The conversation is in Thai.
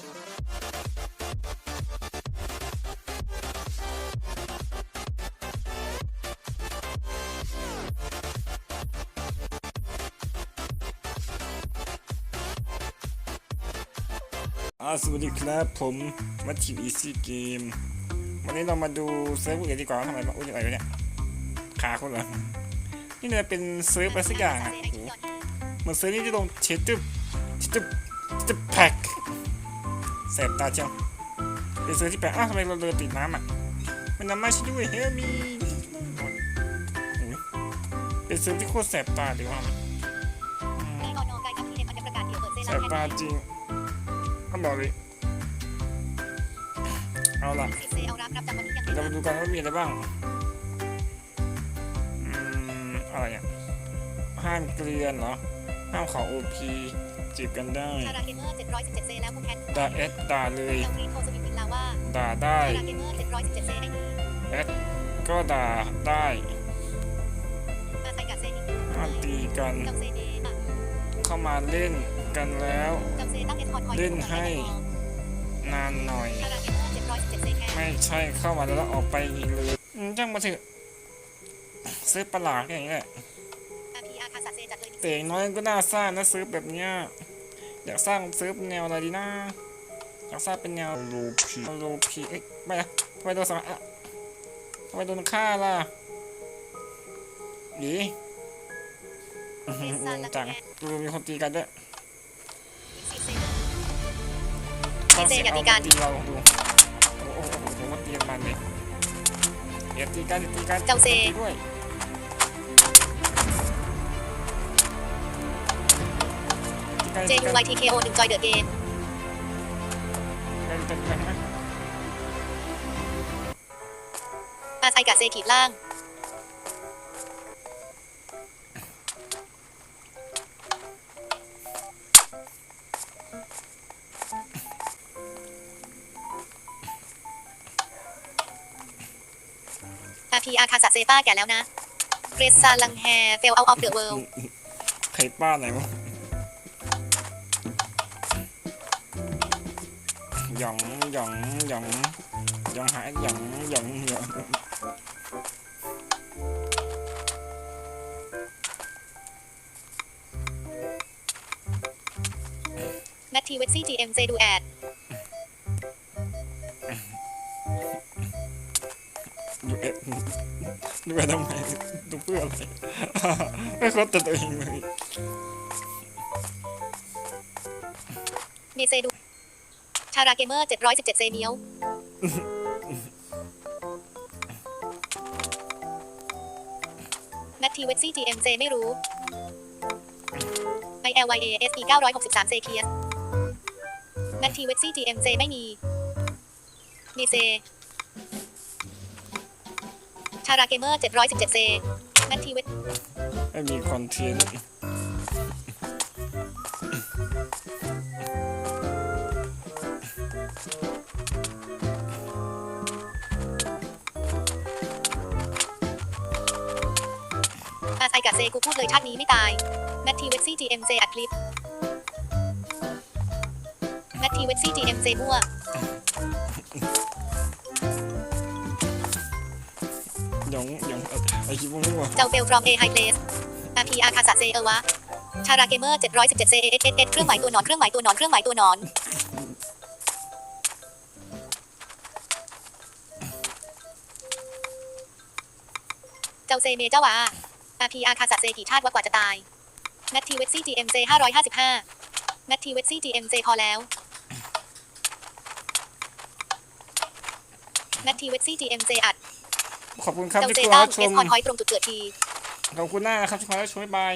อาสวัสดีครับผมมาทีวีซีเกมวันนี้เรามาดูเซิร์ฟอื่นดีกว่าทำไมมาอุ้ยอะไรวะเนี่ยขาคนเหรอนี่เนี่ยเป็นเซิร์ฟอะไรสักอย่างอะเหมือนเซิร์ฟนี่ที่ลงเชตึบเชตึบเชตึบแพ็ค แสบตาจังเป็นเซิร์ฟที่แปลกอ้าวทำไมเราเดินติดน้ำอะ มันน้ำมาชิด้วยเฮ้ยมีเป็นเซิร์ฟที่โคตรแสบตาเลยว่าแสบตาจริงก็บอกเลยเอาล่ะเรากวันนี้ยังเรามาดูกันว่ามีอะไรบ้างอืมอะไรอะห้ามเกลียนเหรอ ห้ามเขาโอพีจีบกันได้ชาราเกมเมอร์717เซแล้วคู่แคทด่าเอสด่าเลยยังรีโทรสวิตวินลาว่าด่าได้ชาราเกมเมอร์717เซไอดีเอสก็ด่าได้อาไซกาเซนิห้ามตีกันจังเซเดอะเข้ามาเล่นกันแล้วจังเซตั้งเอสคอร์คอยเล่นให้นานหน่อยชาราเกมเมอร์717เซแคทไม่ใช่เข้ามาแล้วออกไปเลยอืมจ้างมาเถอะซื้อประหลาดอย่างเงี้ย แต่อย่างน้อยก็น่าสร้างนะซื้อแบบเนี้ยอยากสร้างซื้อแนวอะไรดีนะอยากสร้างเป็นแนวโลพีโลพีเอ๊ะไม่นะทำไมโดนสังอะทำไมโดนฆ่าล่ะหนีอื้อหืองงจังดูมีคนตีกันด้วยสิเซฟังเซเสียงอย่าเอาตีกันตีเราดูโอ้โหโอ้โหผมว่าตีกันมันเลยอย่าตีกันอย่าตีกันจังเซตีด้วย เจตียูกันไวทีเคโอหนึ่งจอยเดอะเกมเป็นเป็นเป็นไหมอาไซกาเซขีดล่าง อาพีอาคาซาเซป้าแก่แล้วนะ เกรซซาลังแฮเฟลเอาออฟเดอะเวิลด์ใครป้าไหนวะ หยองหยองหยองหยองหายหยองหยองหยองนัททีเวทซี่จีเอ็มเจดูแอดดูเอ็ดดูเอ็ดทำไมดูเพื่ออะไรไม่เข้าใจตัวเองเลยเมเซดู ทาราเกมเมอร์717 เซเนียวแมททีเวซี่จีเอ็มเจไม่รู้ไอเอลวยเอเอสอีเก้าร้อยหกสิบสามเซเคียสแมททีเวซี่จีเอ็มเจไม่มีมีเซทาราเกมเมอร์เจ็ดร้อยสิบเจ็ดเซแมททีเวสไม่มีคอนเทนต์ กับเซกูพูดเลยชาตินี้ไม่ตายนัททีเวทซี่ GMJ อัดคลิปนัททีเวทซี่ GMJ มั่วหยองหยองไอคิดว่ามั่วเจ้าเฟล from A High Place RPR คาซาเซเอวะชาราเกมเมอร์717 C A S S S เครื่องหมายตัวหนอนเครื่องหมายตัวหนอนเครื่องหมายตัวหนอนเจ้าเซเมเจ้าห วา RPR คาซาเซกี่ชาติว่ากว่าจะตายนัททีเวทซี่ GMJ 555นัททีเวทซี่ GMJ พอแล้วนัททีเวทซี่ GMJ อัดขอบคุณครับเจ้าที่เซกดตั้รังบชเอมสคอนพอยต์ตรงจุดเกิดทีขอบคุณมากนะครับที่กดรับชมบ๊ายบาย